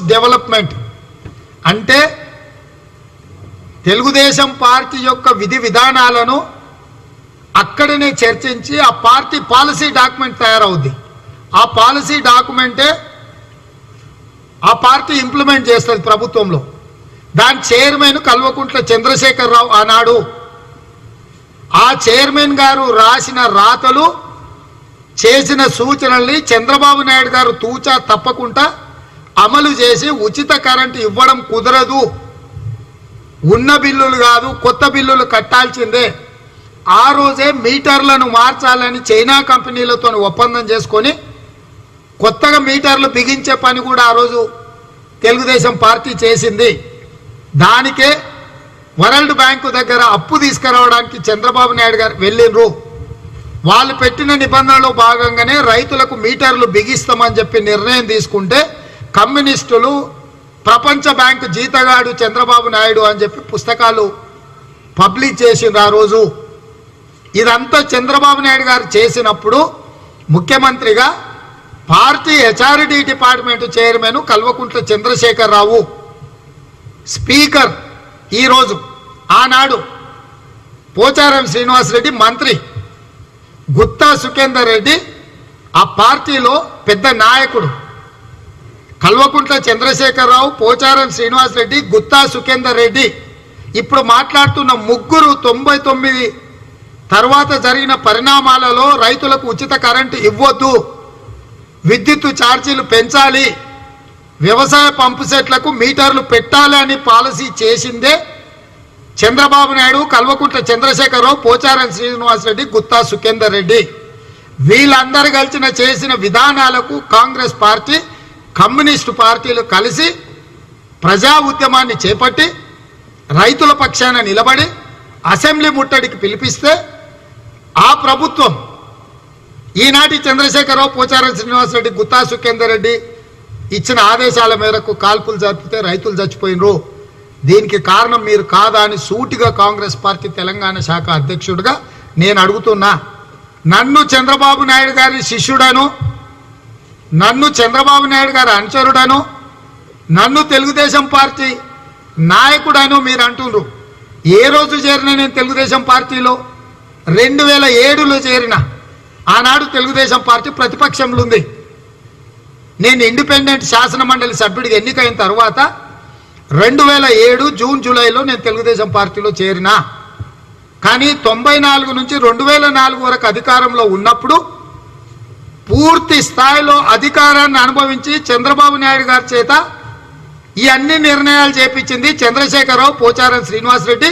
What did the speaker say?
Development. అంటే Telugu Desam party యొక్క విధి విధానాలను అక్కడనే చర్చించి ఆ పార్టీ పాలసీ డాక్యుమెంట్ తయారవుద్ది. ఆ పాలసీ డాక్యుమెంటే ఆ పార్టీ ఇంప్లిమెంట్ చేస్తుంది ప్రభుత్వంలో. దాని చైర్మన్ కల్వకుంట్ల చంద్రశేఖరరావు ఆనాడు. ఆ చైర్మన్ గారు రాసిన రాతలు చేసిన సూచనల్ని చంద్రబాబు నాయుడు గారు తూచా తప్పకుండా అమలు చేసి ఉచిత కరెంటు ఇవ్వడం కుదరదు. ఉన్న బిల్లులు కాదు కొత్త బిల్లులు కట్టాల్సిందే. ఆ రోజే మీటర్లను మార్చాలని చైనా కంపెనీలతో ఒప్పందం చేసుకొని కొత్తగా మీటర్లు బిగించే పని కూడా ఆ రోజు తెలుగుదేశం పార్టీ చేసింది. దానికే వరల్డ్ బ్యాంకు దగ్గర అప్పు తీసుకురావడానికి చంద్రబాబు నాయుడు గారు వెళ్ళినరు వాళ్ళు పెట్టిన నిబంధనలో భాగంగానే రైతులకు మీటర్లు బిగిస్తామని చెప్పి నిర్ణయం తీసుకుంటే కమ్యూనిస్టులు ప్రపంచ బ్యాంకు జీతగాడు చంద్రబాబు నాయుడు అని చెప్పి పుస్తకాలు పబ్లిష్ చేసిండ్రు ఆ రోజు. ఇదంతా చంద్రబాబు నాయుడు గారు చేసినప్పుడు ముఖ్యమంత్రిగా party HRD department chairman Kalvakuntla Chandrasekhara Rao speaker ఈరోజు ఆనాడు పోచారం శ్రీనివాసరెడ్డి మంత్రి గుత్తా సుఖేందర్ రెడ్డి ఆ పార్టీలో పెద్ద నాయకుడు. కల్వకుంట్ల చంద్రశేఖరరావు పోచారం శ్రీనివాస్ రెడ్డి గుత్తా సుఖేందర్ రెడ్డి. ఇప్పుడు మాట్లాడుతున్న ముగ్గురు తొంభై తొమ్మిది తర్వాత జరిగిన పరిణామాలలో రైతులకు ఉచిత కరెంటు ఇవ్వద్దు. విద్యుత్ ఛార్జీలు పెంచాలి. వ్యవసాయ పంపు సెట్లకు మీటర్లు పెట్టాలి అని పాలసీ చేసిందే చంద్రబాబు నాయుడు కల్వకుంట్ల చంద్రశేఖరరావు పోచారం శ్రీనివాసరెడ్డి గుత్తా సుఖేందర్ రెడ్డి. వీళ్ళందరూ కలిసిన చేసిన విధానాలకు కాంగ్రెస్ పార్టీ కమ్యూనిస్టు పార్టీలు కలిసి ప్రజా ఉద్యమాన్ని చేపట్టి రైతుల పక్షాన నిలబడి అసెంబ్లీ ముట్టడికి పిలిపిస్తే ఆ ప్రభుత్వం ఈనాటి చంద్రశేఖరరావు పోచారం శ్రీనివాసరెడ్డి గుత్తా సుఖేందర్ రెడ్డి ఇచ్చిన ఆదేశాల మేరకు కాల్పులు జరిపితే రైతులు చచ్చిపోయినరు. దీనికి కారణం మీరు కాదా అని సూటిగా కాంగ్రెస్ పార్టీ తెలంగాణ శాఖ అధ్యక్షుడిగా నేను అడుగుతున్నా. నన్ను చంద్రబాబు నాయుడు గారి శిష్యుడను నన్ను చంద్రబాబు నాయుడు గారు అనుచరుడను నన్ను తెలుగుదేశం పార్టీ నాయకుడను మీరు అంటున్నారు ఏ రోజు చేరిన నేను తెలుగుదేశం పార్టీలో? రెండు వేల ఏడులో చేరిన. ఆనాడు తెలుగుదేశం పార్టీ ప్రతిపక్షంలో ఉంది. నేను ఇండిపెండెంట్ శాసన మండలి సభ్యుడిగా ఎన్నికైన తర్వాత రెండు వేల ఏడు జూన్ జూలైలో నేను తెలుగుదేశం పార్టీలో చేరిన. కానీ తొంభై నాలుగు నుంచి రెండు వేల నాలుగు వరకు అధికారంలో ఉన్నప్పుడు పూర్తి స్థాయిలో అధికారాన్ని అనుభవించి చంద్రబాబు నాయుడు గారి చేత ఈ అన్ని నిర్ణయాలు చేపించింది చంద్రశేఖరరావు పోచారం శ్రీనివాసరెడ్డి.